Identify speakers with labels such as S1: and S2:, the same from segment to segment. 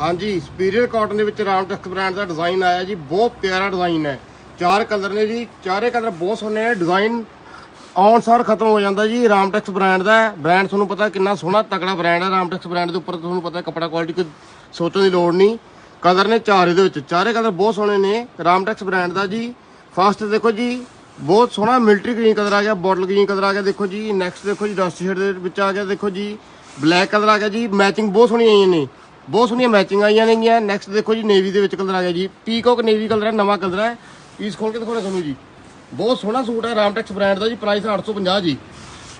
S1: ਹਾਂਜੀ superior cotton ਦੇ ਵਿੱਚ ਰਾਮ ਟੈਕਸ ਬ੍ਰਾਂਡ ਦਾ ਡਿਜ਼ਾਈਨ ਆਇਆ ਜੀ, ਬਹੁਤ ਪਿਆਰਾ ਡਿਜ਼ਾਈਨ ਹੈ। ਚਾਰ ਕਲਰ ਨੇ ਜੀ, ਚਾਰੇ ਕਲਰ ਬਹੁਤ ਸੋਹਣੇ ਹੈ ਡਿਜ਼ਾਈਨ ਆਉਣ ਸਾਰ ਖਤਮ ਹੋ ਜਾਂਦਾ ਜੀ ਰਾਮਟੈਕਸ ਬ੍ਰਾਂਡ ਦਾ। ਬ੍ਰਾਂਡ ਤੁਹਾਨੂੰ ਪਤਾ ਕਿੰਨਾ ਸੋਹਣਾ ਤਕੜਾ ਬ੍ਰਾਂਡ ਹੈ ਰਾਮਟੈਕਸ ਬ੍ਰਾਂਡ ਦੇ ਉੱਪਰ ਤੁਹਾਨੂੰ ਪਤਾ ਕਪੜਾ ਕੁਆਲਿਟੀ ਕੋਈ ਸੋਚਣ ਦੀ ਲੋੜ ਨਹੀਂ। ਕਲਰ ਨੇ ਚਾਰ ਇਹਦੇ ਵਿੱਚ, ਚਾਰੇ ਕਲਰ ਬਹੁਤ ਸੋਹਣੇ ਨੇ ਰਾਮਟੈਕਸ ਬ੍ਰਾਂਡ ਦਾ ਜੀ। ਫਸਟ ਦੇਖੋ ਜੀ, ਬਹੁਤ ਸੋਹਣਾ ਮਿਲਟਰੀ ਗ੍ਰੀਨ ਕਲਰ ਆ ਗਿਆ ਬੋਟਲ ਗ੍ਰੀਨ ਕਲਰ ਆ ਗਿਆ, ਦੇਖੋ ਜੀ। ਨੈਕਸਟ ਦੇਖੋ ਜੀ ਡਸਟ ਸ਼ੇਡ ਦੇ ਵਿੱਚ ਆ ਗਿਆ, ਦੇਖੋ ਜੀ। ਬਲੈਕ ਕਲਰ ਆ ਗਿਆ ਜੀ ਮੈਚਿੰਗ ਬਹੁਤ ਸੋਹਣੀ ਆਈਆਂ ਨੇ। ਬਹੁਤ ਸੋਹਣੀਆਂ ਮੈਚਿੰਗ ਆਈਆਂ ਨੇਗੀਆਂ ਨੈਕਸਟ ਦੇਖੋ ਜੀ ਨੇਵੀ ਦੇ ਵਿੱਚ ਕਲਰ ਆ ਗਿਆ ਜੀ। ਪੀਕੋਕ ਨੇਵੀ ਕਲਰ ਹੈ, ਨਵਾਂ ਕਲਰ ਹੈ। ਪੀਸ ਖੋਲ ਕੇ ਦਿਖਾਉਣਾ ਤੁਹਾਨੂੰ ਜੀ। ਬਹੁਤ ਸੋਹਣਾ ਸੂਟ ਹੈ ਰਾਮਟੈਕਸ ਬ੍ਰਾਂਡ ਦਾ ਜੀ। ਪ੍ਰਾਈਸ 850 ਜੀ।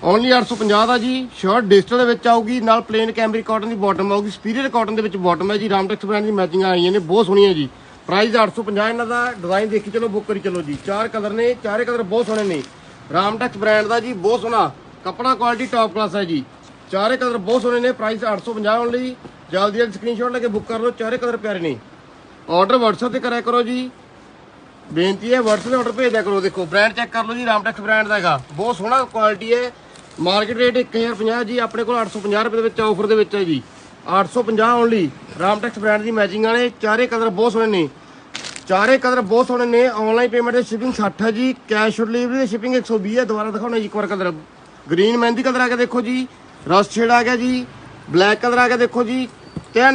S1: ਓਨਲੀ 850 ਦਾ ਜੀ। ਸ਼ਰਟ ਡਿਜੀਟਲ ਦੇ ਵਿੱਚ ਆਊਗੀ, ਨਾਲ ਪਲੇਨ ਕੈਮਰੀ ਕਾਟਨ ਦੀ ਬਾਟਮ ਆਊਗੀ। ਸੁਪੀਰੀਅਰ ਕਾਟਨ ਦੇ ਵਿੱਚ ਬਾਟਮ ਹੈ ਜੀ। ਰਾਮਟੈਕਸ ਬ੍ਰਾਂਡ ਦੀ ਮੈਚਿੰਗ ਆਈਆਂ ਨੇ, ਬਹੁਤ ਸੋਹਣੀਆਂ ਜੀ। ਪ੍ਰਾਈਸ 850 ਇਹਨਾਂ ਦਾ। ਡਿਜ਼ਾਈਨ ਦੇਖੀ ਚਲੋ ਬੁੱਕ ਕਰੀ ਚਲੋ ਜੀ। ਚਾਰ ਕਲਰ ਨੇ, ਚਾਰੇ ਕਲਰ ਬਹੁਤ ਸੋਹਣੇ ਨੇ। ਰਾਮਟੈਕਸ ਬ੍ਰਾਂਡ ਦਾ ਜੀ, ਬਹੁਤ ਸੋਹਣਾ। ਕਪੜਾ ਕੁਆਲਿਟੀ ਟੌਪ ਕਲਾਸ ਹੈ ਜੀ। ਚਾਰੇ ਕਲਰ ਬਹੁਤ ਸੋਹਣੇ ਨੇ ਪ੍ਰਾਈਸ 850 ਓਨਲੀ ਜਲਦੀ ਜਲਦੀ ਸਕਰੀਨਸ਼ਾਟ ਲੈ ਕੇ ਬੁੱਕ ਕਰ ਲਓ, ਚਾਰੇ ਕਲਰ ਪਿਆਰੇ ਨੇ। ਆਰਡਰ WhatsApp ਤੇ ਕਰਿਆ ਕਰੋ ਜੀ। ਬੇਨਤੀ ਹੈ, WhatsApp ਤੇ ਆਰਡਰ ਭੇਜਿਆ ਕਰੋ, ਦੇਖੋ ਬ੍ਰਾਂਡ ਚੈੱਕ ਕਰ ਲਓ ਜੀ ਰਾਮਟੈਕਸ ਬ੍ਰਾਂਡ ਦਾ ਹੈਗਾ। ਬਹੁਤ ਸੋਹਣਾ ਕੁਆਲਿਟੀ ਹੈ। ਮਾਰਕੀਟ ਰੇਟ 1050 ਜੀ, ਆਪਣੇ ਕੋਲ 850 ਰੁਪਏ ਦੇ ਵਿੱਚ ਆਫਰ ਦੇ ਵਿੱਚ ਹੈ ਜੀ। 850 ਓਨਲੀ ਰਾਮਟੈਕਸ ਬ੍ਰਾਂਡ ਦੀ ਮੈਚਿੰਗ ਵਾਲੇ, ਚਾਰੇ ਕਲਰ ਬਹੁਤ ਸੋਹਣੇ ਨੇ। ਚਾਰੇ ਕਲਰ ਬਹੁਤ ਸੋਹਣੇ ਨੇ ਆਨਲਾਈਨ ਪੇਮੈਂਟ ਦੀ ਸ਼ਿਪਿੰਗ 60 ਹੈ ਜੀ ਕੈਸ਼ ਔਨ ਡਿਲੀਵਰੀ ਦੀ ਸ਼ਿਪਿੰਗ 120 ਹੈ। ਦੁਬਾਰਾ ਦਿਖਾਉਣਾ ਜੀ ਇੱਕ ਵਾਰ ਕਲਰ ਗ੍ਰੀਨ ਮਹਿੰਦੀ ਕਲਰ ਆ ਕੇ ਦੇਖੋ ਜੀ। ਰਸ ਸ਼ੇਡ ਆ ਗਿਆ ਜੀ। ਬਲੈਕ ਕਲਰ ਆ ਗਿਆ ਦੇਖੋ ਜੀ। ਤੇ ਆਹ